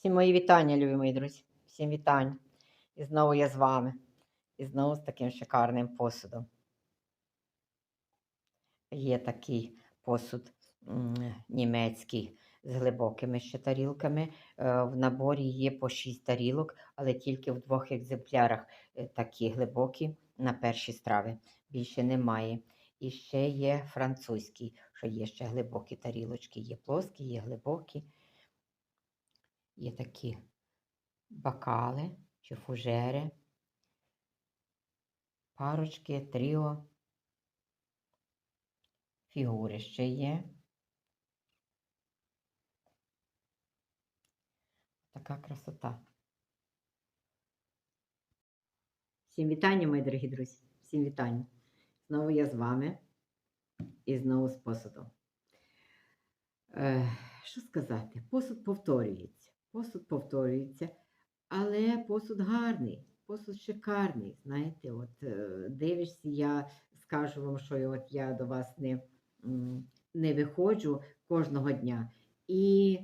Всі мої вітання, любі мої друзі. Всім вітання. І знову я з вами. І знову з таким шикарним посудом. Є такий посуд німецький з глибокими ще тарілками. Е, В наборі є по 6 тарілок, але тільки в двох екземплярах е, такі глибокі на перші страви. Більше немає. І ще є французький, що є ще глибокі тарілочки. Є плоскі, є глибокі. Є такі бокали чи фужери, парочки, тріо, фігури ще є. Така красота. Всім вітання, мої дорогі друзі. Всім вітання. Знову я з вами і знову з посудом. Е, що сказати? Посуд повторюється. Посуд повторюється, але посуд гарний, посуд шикарний. Знаєте, от е, дивишся, я скажу вам, що от я до вас не, не виходжу кожного дня і,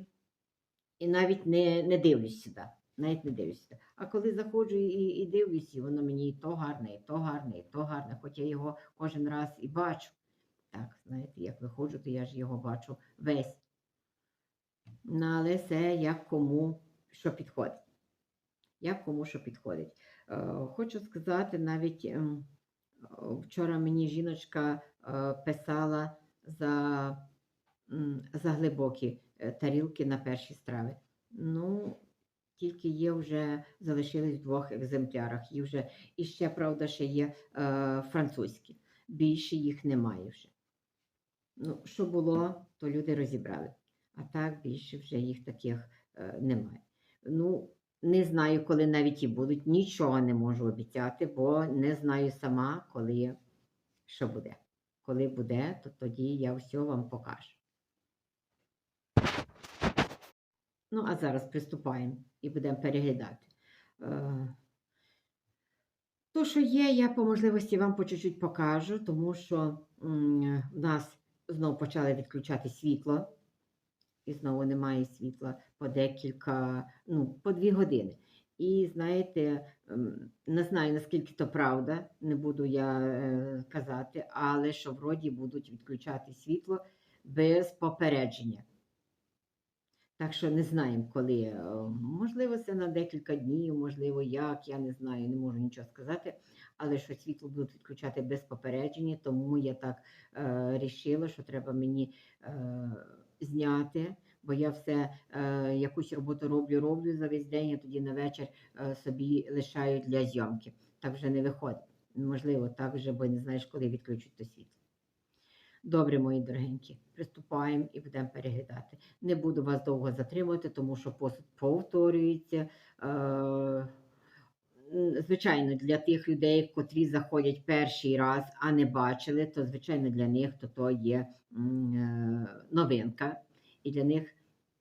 і навіть не, не дивлюсь сюди. Навіть не дивлюсь. А коли заходжу і, і дивлюсь, і воно мені і то гарне, і то гарне, і то гарне, хоч я його кожен раз і бачу. Так, знаєте, як виходжу, то я ж його бачу весь. Але це як кому що підходить. Як кому що підходить. Е, хочу сказати, навіть ем, вчора мені жіночка е, писала за, за глибокі е, тарілки на перші страви. Ну, тільки є вже, залишились в двох екземплярах. Їх вже, і ще, правда, ще є французькі. Більше їх немає вже. Ну, що було, то люди розібрали. А так більше вже їх таких е, немає. Ну, не знаю, коли навіть і будуть. Нічого не можу обіцяти, бо не знаю сама, коли що буде. Коли буде, то тоді я все вам покажу. Ну, а зараз приступаємо і будемо переглядати. Е, То, що є, я по можливості вам по чуть-чуть покажу, тому що в нас знову почали відключати світло і знову немає світла по декілька, ну, по дві години. І знаєте, ем, не знаю, наскільки то правда, не буду я е, казати, але що вроді будуть відключати світло без попередження. Так що не знаємо, коли. е, Можливо, це на декілька днів, можливо, як, я не знаю, не можу нічого сказати. Але що світло будуть відключати без попередження, тому я так е, рішила, що треба мені е, зняти, бо я все е, якусь роботу роблю, роблю за весь день, а тоді на вечір е, собі лишаю для зйомки. Так вже не виходить. Можливо, так вже, бо не знаєш, коли відключать то світло. Добре, мої дорогенькі, приступаємо і будемо переглядати. Не буду вас довго затримувати, тому що посуд повторюється. Е, Звичайно, для тих людей, котрі заходять перший раз, а не бачили, то звичайно для них то, то є е, новинка, і для них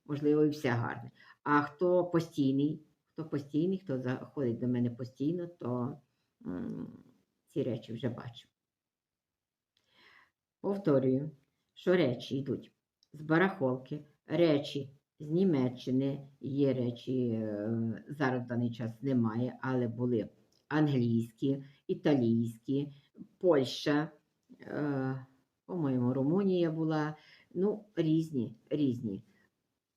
можливо і все гарне. А хто постійний, хто постійний, хто заходить до мене постійно, то ці речі вже бачив. Повторюю, що речі йдуть з барахолки, речі з Німеччини, є речі, е, зараз в даний час немає, але були англійські, італійські, Польща, е, по-моєму, Румунія була. Ну, різні, різні.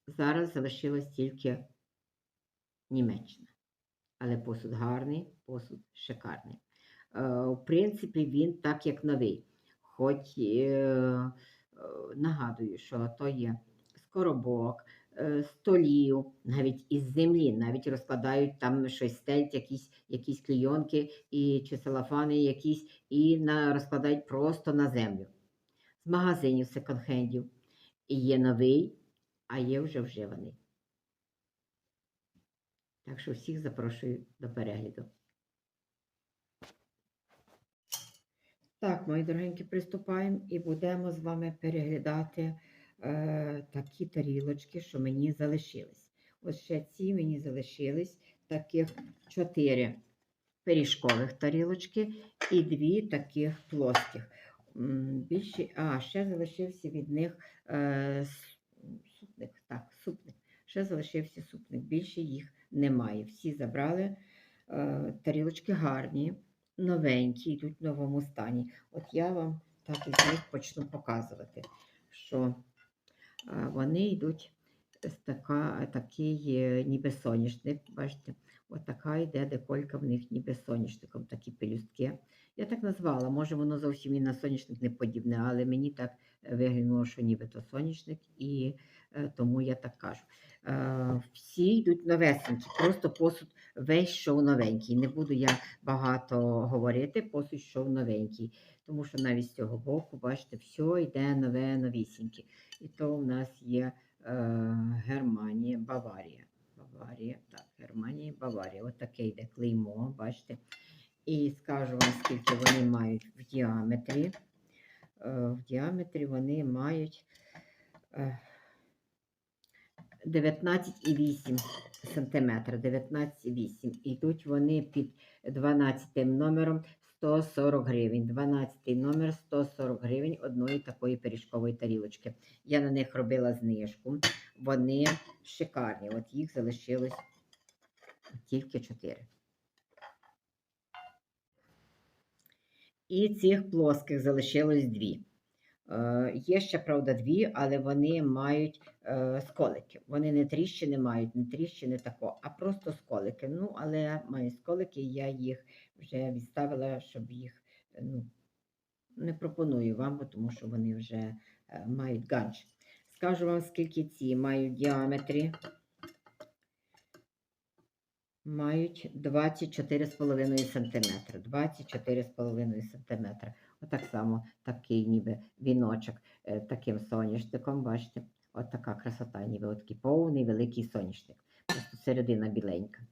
Зараз залишилась тільки Німеччина. Але посуд гарний, посуд шикарний. Е, В принципі, він так як новий. Хоч нагадую, що то є скоробок, столів, навіть із землі, навіть розкладають там щось стелять, якісь, якісь клійонки і чи целофани якісь, і на, розкладають просто на землю. З магазинів секонд-хендів. І є новий, а є вже вживаний. Так що всіх запрошую до перегляду. Так, мої дорогенькі, приступаємо і будемо з вами переглядати е, такі тарілочки, що мені залишились. Ось ще ці мені залишились таких чотири пиріжкових тарілочки і дві таких плоских. Більше, а, ще залишився від них е, супник. Так, супник. Ще залишився супник. Більше їх немає. Всі забрали. Е, тарілочки гарні, новенькі, йдуть в новому стані. От я вам так із них почну показувати, що вони йдуть з така, такий е, ніби соняшник. Бачите, от така йде деколька в них ніби соняшником, такі пелюстки. Я так назвала, може воно зовсім і на соняшник не подібне, але мені так виглянуло, що нібито соняшник, і тому я так кажу. Е, всі йдуть новесенькі, просто посуд весь йшов новенький. Не буду я багато говорити, посуд йшов новенький, тому що навіть з цього боку, бачите, все йде нове, новісіньке. І то в нас є е, Германія, Баварія. Баварія, так, Германія, Баварія. От йде клеймо, бачите. І скажу вам, скільки вони мають в діаметрі. Е, В діаметрі вони мають е, 19,8 см. 19,8 Йдуть вони під 12 номером 140 гривень. 12 номер 140 гривень одної такої пиріжкової тарілочки. Я на них робила знижку. Вони шикарні. От їх залишилось тільки 4. І цих плоских залишилось 2. Є ще, правда, дві, але вони мають е, сколики. Вони не тріщини мають, не тріщини тако, а просто сколики. Ну, але мають сколики, я їх вже відставила, щоб їх е, ну, не пропоную вам, тому що вони вже е, мають ганч. Скажу вам, скільки ці мають діаметрі. Мають 24,5 см. 24,5 см. Отак само такий ніби віночок е, таким соняшником, бачите, от така красота, ніби от такий повний великий соняшник. Просто середина біленька.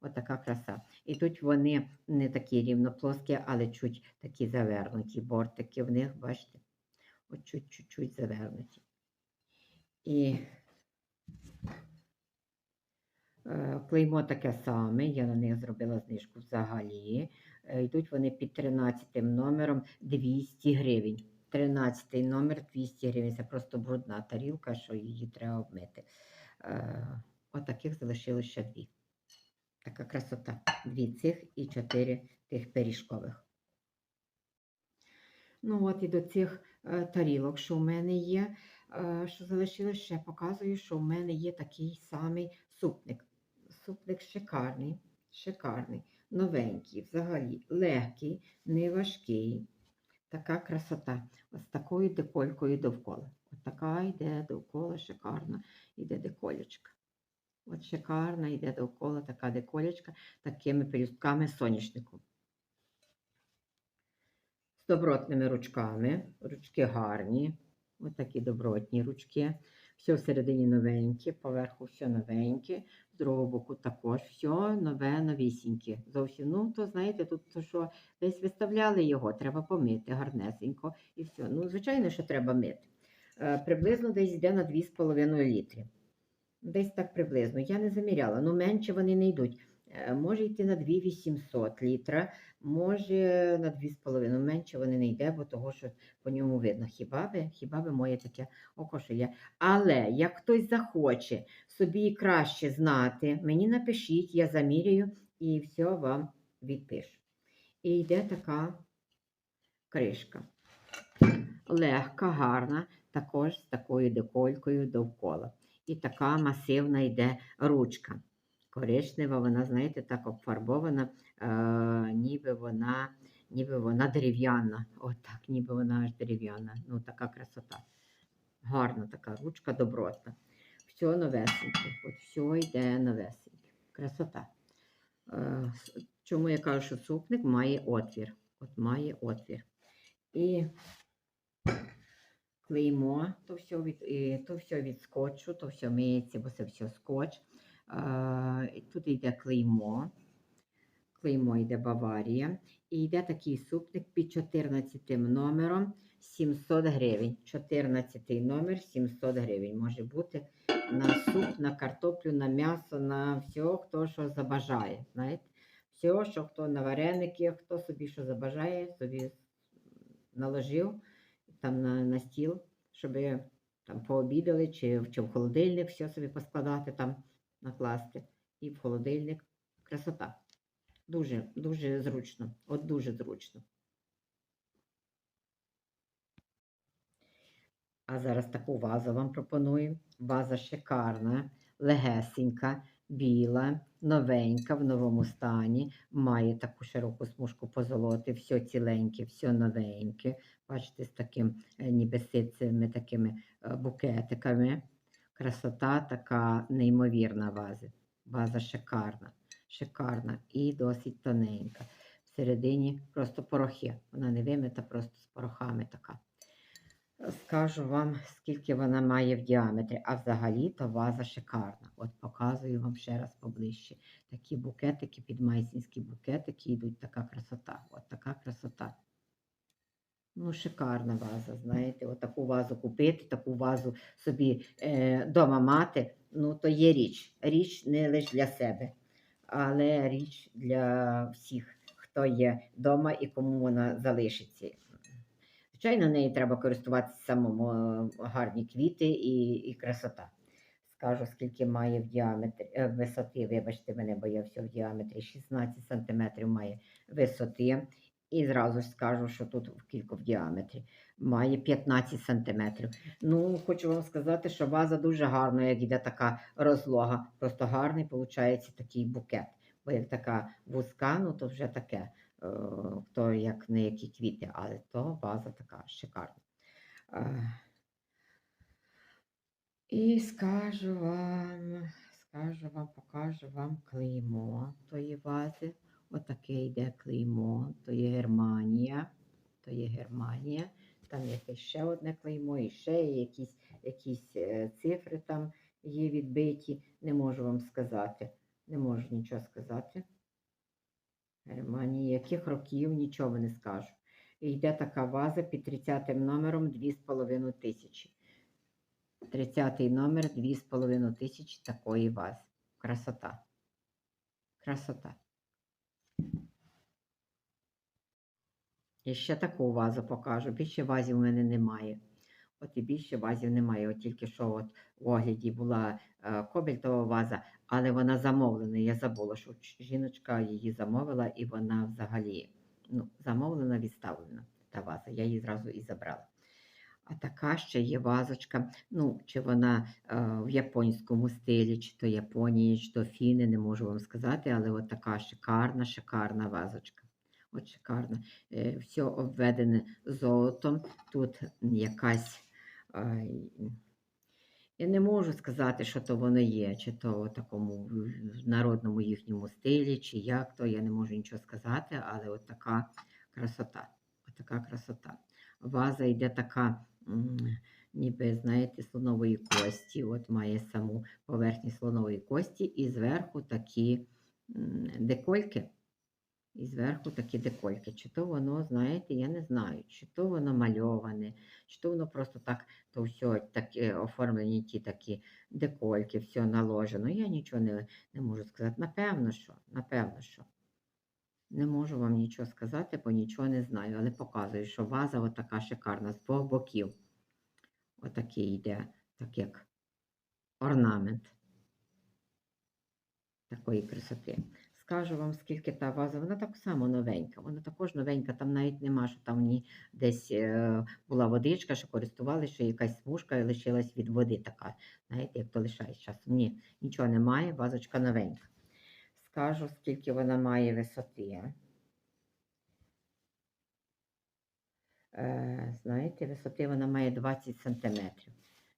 От така краса. І тут вони не такі рівноплоскі, але чуть такі завернуті. Бортики в них, бачите, от чуть-чуть завернуті. І клеймо таке саме, я на них зробила знижку взагалі. Е, Йдуть вони під 13 номером 200 гривень. 13 номер 200 гривень. Це просто брудна тарілка, що її треба обмити. Е, Отаких залишилось ще дві. Така красота. Дві цих і чотири тих пиріжкових. Ну от і до цих е, тарілок, що в мене є, е, що залишилось, ще показую, що в мене є такий самий супник. Супник шикарний, шикарний новенький, взагалі легкий, не важкий. Така красота. Ось такою деколькою довкола. От така йде довкола, шикарна йде деколечка. От шикарна йде довкола така деколечка, такими пелюстками соняшнику. З добротними ручками. Ручки гарні. Ось такі добротні ручки. Все всередині новеньке, поверху все новеньке, з другого боку також все нове, новісіньке. Зовсім, ну, то знаєте, тут то, що десь виставляли його, треба помити гарнесенько і все. Ну, звичайно, що треба мити. Е, приблизно десь йде на 2,5 літри. Десь так приблизно. Я не заміряла, ну менше вони не йдуть. Е, може йти на 2800 літра, може на 2,5. Менше вони не йде, бо того, що по ньому видно. Хіба би, хіба би моє таке око, що є. Але як хтось захоче собі краще знати, мені напишіть, я заміряю і все вам відпишу. І йде така кришка. Легка, гарна, також з такою деколькою довкола. І така масивна йде ручка. Коричнева, вона, знаєте, так обфарбована, е, ніби вона ніби вона дерев'яна. Отак, ніби вона аж дерев'яна. Ну, така красота. Гарна така ручка добротна. Все новесеньке. От все йде новесеньке. Красота. Е, Чому я кажу, що супник має отвір? От має отвір. І клеймо, то все від, і, то все від то все миється, бо це все скотч. Тут йде клеймо. Клеймо йде Баварія. І йде такий супник під 14 номером 700 гривень. 14 номер 700 гривень. Може бути на суп, на картоплю, на м'ясо, на все, хто що забажає. Знаєте? Все, що хто на вареники, хто собі що забажає, собі наложив там на, на стіл, щоб там пообідали, чи, чи в холодильник все собі поскладати там, накласти. І в холодильник. Красота. Дуже, дуже зручно. От дуже зручно. А зараз таку вазу вам пропоную. Ваза шикарна, легесенька, біла, новенька, в новому стані. Має таку широку смужку позолоти, все ціленьке, все новеньке. Бачите, з таким е, ніби ситцевими такими е, букетиками. Красота така неймовірна ваза. Ваза шикарна, шикарна і досить тоненька. Всередині просто порохи. Вона не вимита, просто з порохами така. Скажу вам, скільки вона має в діаметрі, а взагалі то ваза шикарна. От показую вам ще раз поближче. Такі букетики, підмайсінські букетики йдуть, така красота. От така красота. Ну, шикарна ваза, знаєте, от таку вазу купити, таку вазу собі е, мати, ну, то є річ. Річ не лише для себе, але річ для всіх, хто є вдома і кому вона залишиться. Звичайно, нею треба користуватися самому гарні квіти і, і красота. Скажу, скільки має в діаметрі е, висоти, вибачте мене, бо я все в діаметрі 16 см має висоти. І зразу ж скажу, що тут кілько в діаметрі має 15 см. Ну, хочу вам сказати, що ваза дуже гарна, як йде така розлога. Просто гарний виходить такий букет. Бо як така вузька, ну то вже таке е, хто як не які квіти, але то база така шикарна. Е, І скажу вам, скажу вам, покажу вам клеймо тої вази. Отаке йде клеймо, то є Германія, то є Германія. Там якесь ще одне клеймо, і ще якісь, якісь е, цифри там є відбиті. Не можу вам сказати. Не можу нічого сказати. Германії, яких років, нічого не скажу. І йде така ваза під 30 номером 2,5 тисячі. 30 номер 2,5 тисячі такої вази. Красота. Красота. І ще таку вазу покажу. Більше вазів у мене немає. От і більше вазів немає. От тільки що от в огляді була е, кобальтова ваза, але вона замовлена. Я забула, що жіночка її замовила, і вона взагалі ну, замовлена, відставлена та ваза. Я її зразу і забрала. А така ще є вазочка. Ну, чи вона е, в японському стилі, чи то Японії, чи то Фіни, не можу вам сказати, але от така шикарна, шикарна вазочка. От шикарна. Е, все обведене золотом. Тут якась. я не можу сказати, що то воно є, чи то в такому народному їхньому стилі, чи як то, я не можу нічого сказати, але от така красота. От така красота. Ваза йде така, ніби, знаєте, слонової кості. От має саму поверхню слонової кості, і зверху такі декольки. І зверху такі декольки. Чи то воно, знаєте, я не знаю, чи то воно мальоване, чи то воно просто так, то все такі оформлені ті такі декольки, все наложено. Я нічого не, не можу сказати. Напевно, що, напевно, що. Не можу вам нічого сказати, бо нічого не знаю, але показую, що ваза отака шикарна з двох боків. Отакий йде, так як орнамент такої красоти. Скажу вам, скільки та ваза, вона так само новенька. Вона також новенька, там навіть нема, що там в ній десь е, була водичка, що користувалися, що якась смужка і лишилась від води така. Знаєте, як то лишається часом. Ні, нічого немає, вазочка новенька. Скажу, скільки вона має висоти. Е, знаєте, висоти вона має 20 сантиметрів.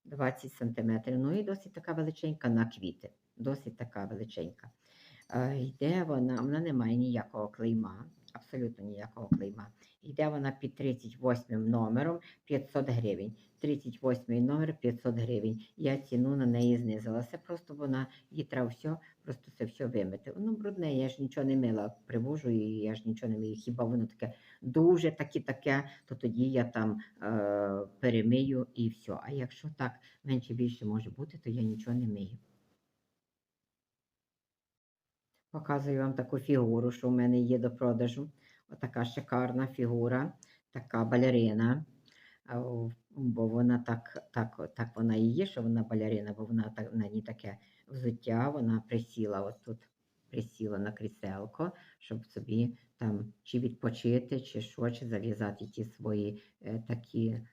20 сантиметрів. Ну і досить така величенька на квіти. Досить така величенька. Е, йде вона, вона не має ніякого клейма, абсолютно ніякого клейма. Йде вона під 38 номером 500 гривень. 38 номер 500 гривень. Я ціну на неї знизила. Це просто вона, їй треба все, просто це все вимити. Воно брудне, я ж нічого не мила, привожу і я ж нічого не мию. Хіба воно таке дуже таке таке, то тоді я там е, перемию і все. А якщо так менше більше може бути, то я нічого не мию. Показую вам таку фігуру, що в мене є до продажу. Отака шикарна фігура, така балерина. Бо вона так, так, так вона і є, що вона балерина, бо вона так, на ній таке взуття, вона присіла отут, присіла на кріселко, щоб собі там чи відпочити, чи що, чи зав'язати ті свої е, такі, е,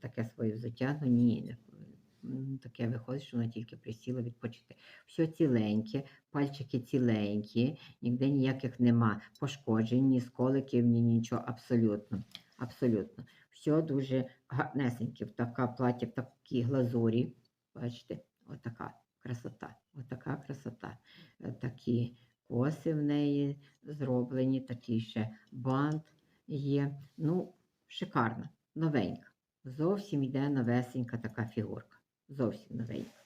таке своє взуття. Ну ні, таке виходить, що вона тільки присіла відпочити. Все ціленьке, пальчики ціленькі, ніде ніяких нема пошкоджень, ні сколиків, ні нічого, абсолютно. Абсолютно. Все дуже гарнесеньке. Така плаття в такій глазурі. Бачите, отака красота. Отака красота. Е, Такі коси в неї зроблені, такий ще бант є. Ну, шикарна, новенька. Зовсім йде новесенька така фігурка. Зовсім новенька.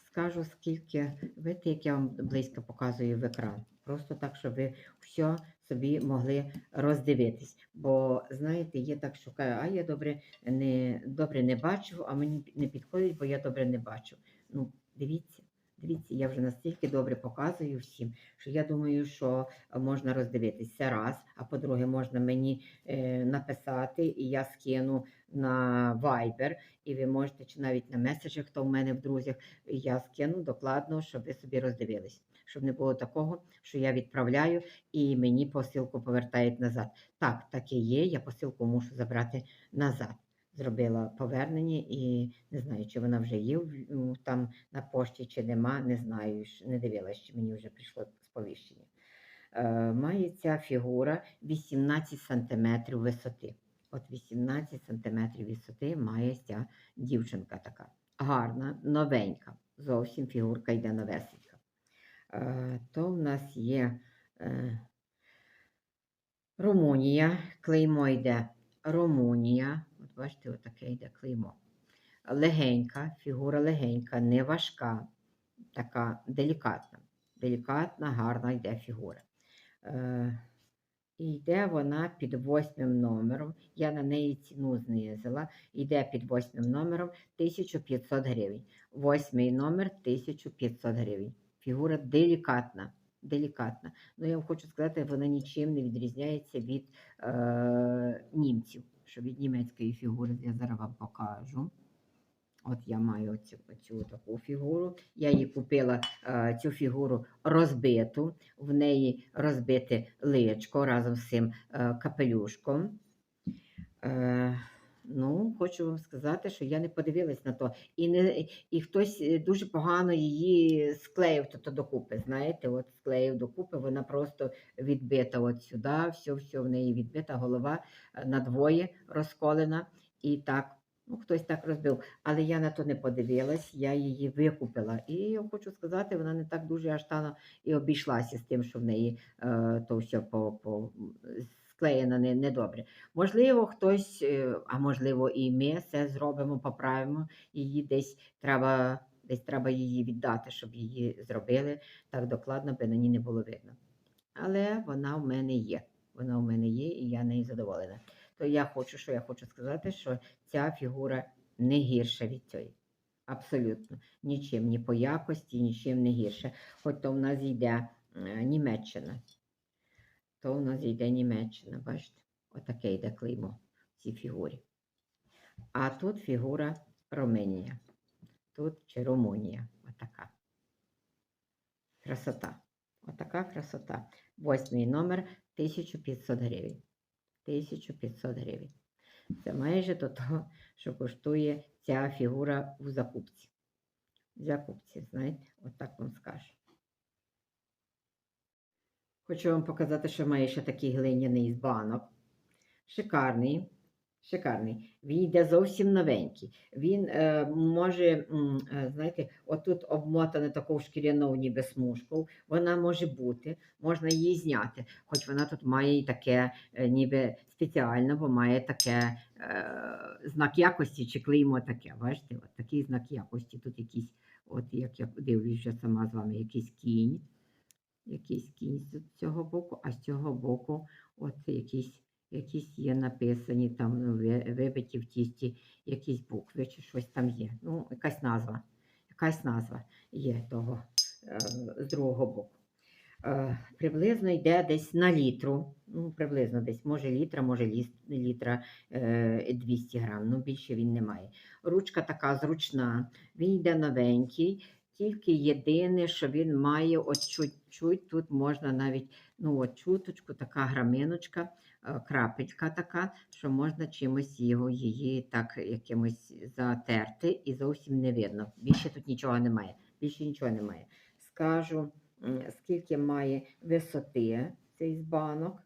Скажу, скільки, видите, як я вам близько показую в екран. Просто так, щоб ви все собі могли роздивитись. Бо, знаєте, є так, кажуть, а я добре не, добре не бачу, а мені не підходить, бо я добре не бачу. Ну, дивіться, дивіться, я вже настільки добре показую всім, що я думаю, що можна роздивитись. Це раз. А по-друге, можна мені е, написати, і я скину на Viber, і ви можете, чи навіть на меседжах, хто в мене в друзях, я скину докладно, щоб ви собі роздивились. Щоб не було такого, що я відправляю і мені посилку повертають назад. Так, так і є. Я посилку мушу забрати назад. Зробила повернення і не знаю, чи вона вже є там на пошті, чи нема. Не знаю, не дивилась, чи мені вже прийшло сповіщення. Е, має ця фігура 18 см висоти. От 18 см висоти має ця дівчинка така. Гарна, новенька. Зовсім фігурка йде новесенька. Е, то в нас є е, Румунія, клеймо йде Румунія. Бачите, отаке йде клеймо. Легенька, фігура легенька, не важка, така делікатна. Делікатна, гарна йде фігура. Е, і йде вона під восьмим номером. Я на неї ціну знизила. Йде під восьмим номером 1500 гривень. Восьмий номер 1500 гривень. Фігура делікатна. Делікатна. Ну, я вам хочу сказати, вона нічим не відрізняється від е, німців. Що від німецької фігури я зараз вам покажу. От я маю оцю, оцю таку фігуру. Я її купила е, цю фігуру розбиту. В неї розбите личко разом з цим е, капелюшком. Е, ну, хочу вам сказати, що я не подивилась на то. І, не, і хтось е, дуже погано її склеїв то, докупи. Знаєте, от склеїв докупи, вона просто відбита от сюди, все, все в неї відбита, голова е, надвоє розколена. І так, ну, хтось так розбив. Але я на то не подивилась, я її викупила. І я хочу сказати, вона не так дуже аж тано і обійшлася з тим, що в неї е, то все по, по, склеєно не- недобре. Можливо, хтось, е, а можливо, і ми все зробимо, поправимо. Її десь треба, десь треба її віддати, щоб її зробили так докладно, би на ній не було видно. Але вона в мене є. Вона в мене є, і я нею задоволена. То я хочу, що я хочу сказати, що ця фігура не гірша від цієї. Абсолютно. Нічим, ні по якості, нічим не гірше. Хоч то в нас йде е, Німеччина. То в нас йде Німеччина, бачите? Отаке йде клеймо в цій фігурі. А тут фігура Руменія. Тут чи Румунія. Отака. Красота. Отака красота. Восьмий номер 1500 гривень. 1500 гривень. Це майже до того, що коштує ця фігура у закупці. В закупці, знаєте, отак вам скажу. Хочу вам показати, що має ще такий глиняний банок. Шикарний. Шикарний. Він йде зовсім новенький. Він е, може, е, знаєте, отут обмотане такою шкіряною ніби смужкою. Вона може бути, можна її зняти. Хоч вона тут має і таке, е, ніби спеціально, бо має таке е, знак якості чи клеймо таке. Бачите, от такий знак якості. Тут якийсь, от як я дивлюсь вже сама з вами, якийсь кінь. Якийсь кінь з цього боку, а з цього боку от якісь, якісь є написані там ну, вибиті в тісті якісь букви чи щось там є. Ну, якась назва. Якась назва є того е, з другого боку. Е, приблизно йде десь на літру. Ну, приблизно десь, може літра, може літра е, 200 грам. Ну, більше він не має. Ручка така зручна, він йде новенький. Тільки єдине, що він має от чуть-чуть, тут можна навіть ну, от чуточку, така граминочка, е, крапелька така, що можна чимось його, її так якимось затерти і зовсім не видно. Більше тут нічого немає. Більше нічого немає. Скажу, скільки має висоти цей збанок.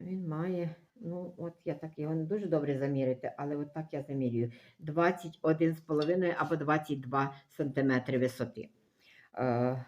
Він має, ну, от я так його не дуже добре замірити, але от так я замірюю. 21,5 або 22 см висоти. Е,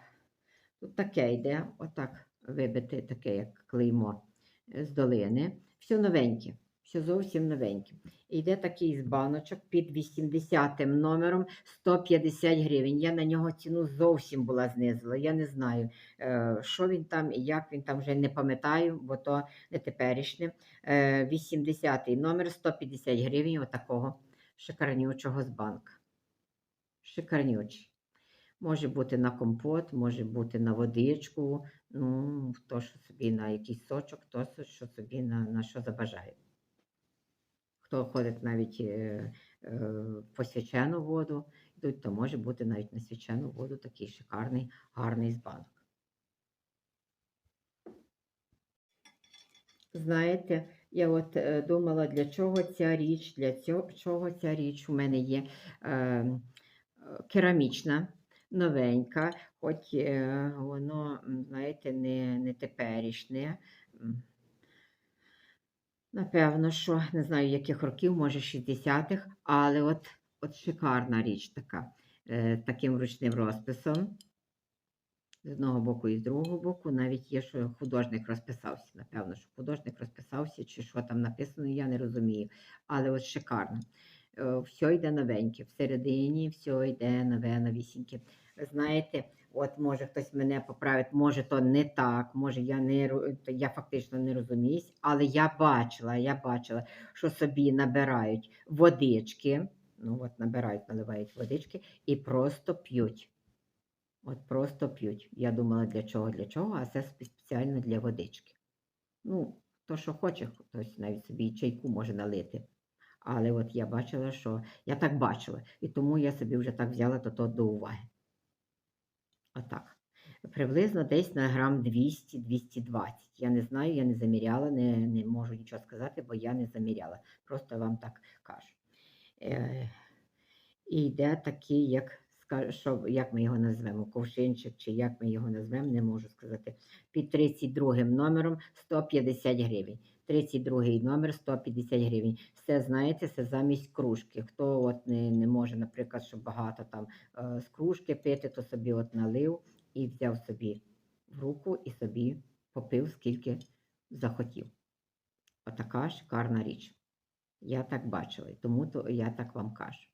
тут таке йде, отак вибите, таке, як клеймо з долини. Все новеньке, все зовсім новеньке. Йде такий з баночок під 80 номером 150 гривень. Я на нього ціну зовсім була знизила. Я не знаю, е, що він там і як він там вже не пам'ятаю, бо то не теперішнє. Е, 80 номер 150 гривень отакого шикарнючого з банка. Шикарнючий. Може бути на компот, може бути на водичку, ну, хто що собі на якийсь сочок, со- що собі на, на що забажає. Хто ходить навіть е, е, по свячену воду, йдуть, то може бути навіть на свячену воду такий шикарний, гарний збанок. Знаєте, я от е, думала, для чого ця річ, для цього, чого ця річ у мене є е, керамічна, новенька, хоч е, воно, знаєте, не, не теперішнє. Напевно, що не знаю, яких років, може 60-х, але от, от шикарна річ така, е, таким ручним розписом. З одного боку і з другого боку, навіть є, що художник розписався. Напевно, що художник розписався, чи що там написано, я не розумію. Але от шикарно. Е, Все йде новеньке. Всередині все йде нове, новісіньке. Знаєте, от може хтось мене поправить, може то не так, може я не я фактично не розуміюсь, але я бачила, я бачила, що собі набирають водички. Ну от набирають, наливають водички і просто п'ють. От просто п'ють. Я думала, для чого, для чого, а це спеціально для водички. Ну, хто що хоче, хтось навіть собі чайку може налити. Але от я бачила, що я так бачила, і тому я собі вже так взяла то, то до уваги. Отак. Приблизно десь на грам 200-220. Я не знаю, я не заміряла, не, не можу нічого сказати, бо я не заміряла. Просто вам так кажу. Е, і йде такий, як, що, як ми його назвемо, ковшинчик, чи як ми його назвемо, не можу сказати. Під 32 номером 150 гривень. 32 номер 150 гривень. Все знаєте, це замість кружки. Хто от не, не може, наприклад, щоб багато там е, з кружки пити, то собі от налив і взяв собі в руку і собі попив, скільки захотів. Отака шикарна річ. Я так бачила, і тому то я так вам кажу.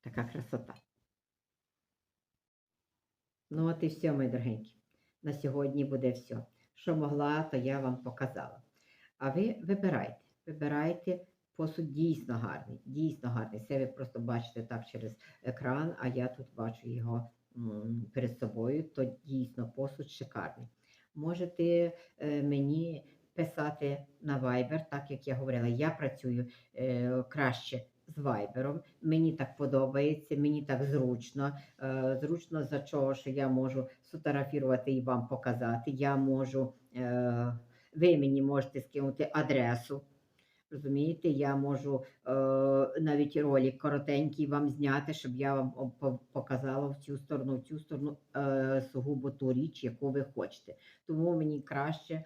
Така красота. Ну, от і все, мої дорогенькі. На сьогодні буде все. Що могла, то я вам показала. А ви вибирайте. Вибирайте посуд дійсно гарний. Дійсно гарний. Це ви просто бачите так через екран, а я тут бачу його перед собою. То дійсно посуд шикарний. Можете е, мені писати на Viber, так як я говорила, я працюю е, краще з Viber. Мені так подобається, мені так зручно. Е, зручно за чого, що я можу сфотографувати і вам показати. Я можу, ви мені можете скинути адресу. Розумієте, я можу е, навіть ролик коротенький вам зняти, щоб я вам показала в цю сторону, в цю сторону е, сугубо ту річ, яку ви хочете. Тому мені краще е,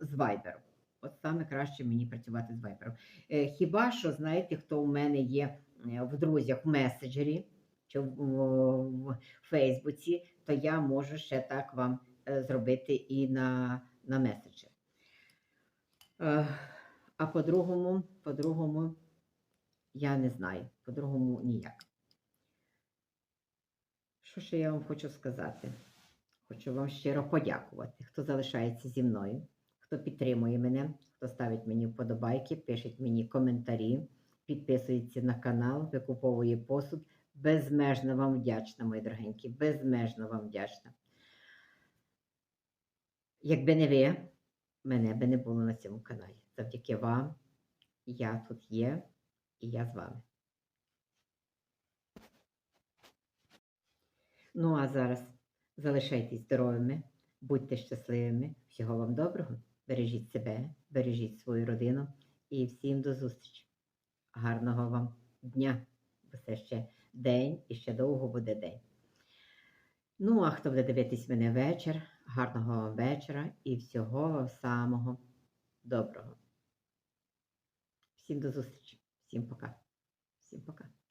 з Viber. От саме краще мені працювати з Viber. Е, хіба що, знаєте, хто у мене є е, в друзях в меседжері чи в, в, в Фейсбуці, то я можу ще так вам е, зробити і на, на меседжер. Е, а по-другому, по-другому, я не знаю. По-другому ніяк. Що ще я вам хочу сказати? Хочу вам щиро подякувати, хто залишається зі мною, хто підтримує мене, хто ставить мені вподобайки, пишуть мені коментарі, підписується на канал, викуповує посуд. Безмежно вам вдячна, мої дорогенькі, безмежно вам вдячна. Якби не ви, мене би не було на цьому каналі. Завдяки вам я тут є і я з вами. Ну, а зараз залишайтесь здоровими, будьте щасливими. Всього вам доброго. Бережіть себе, бережіть свою родину і всім до зустрічі. Гарного вам дня, бо це ще день і ще довго буде день. Ну, а хто буде дивитись мене вечір, гарного вам вечора і всього самого доброго. Всім до зустрічі, всім пока. Всім пока.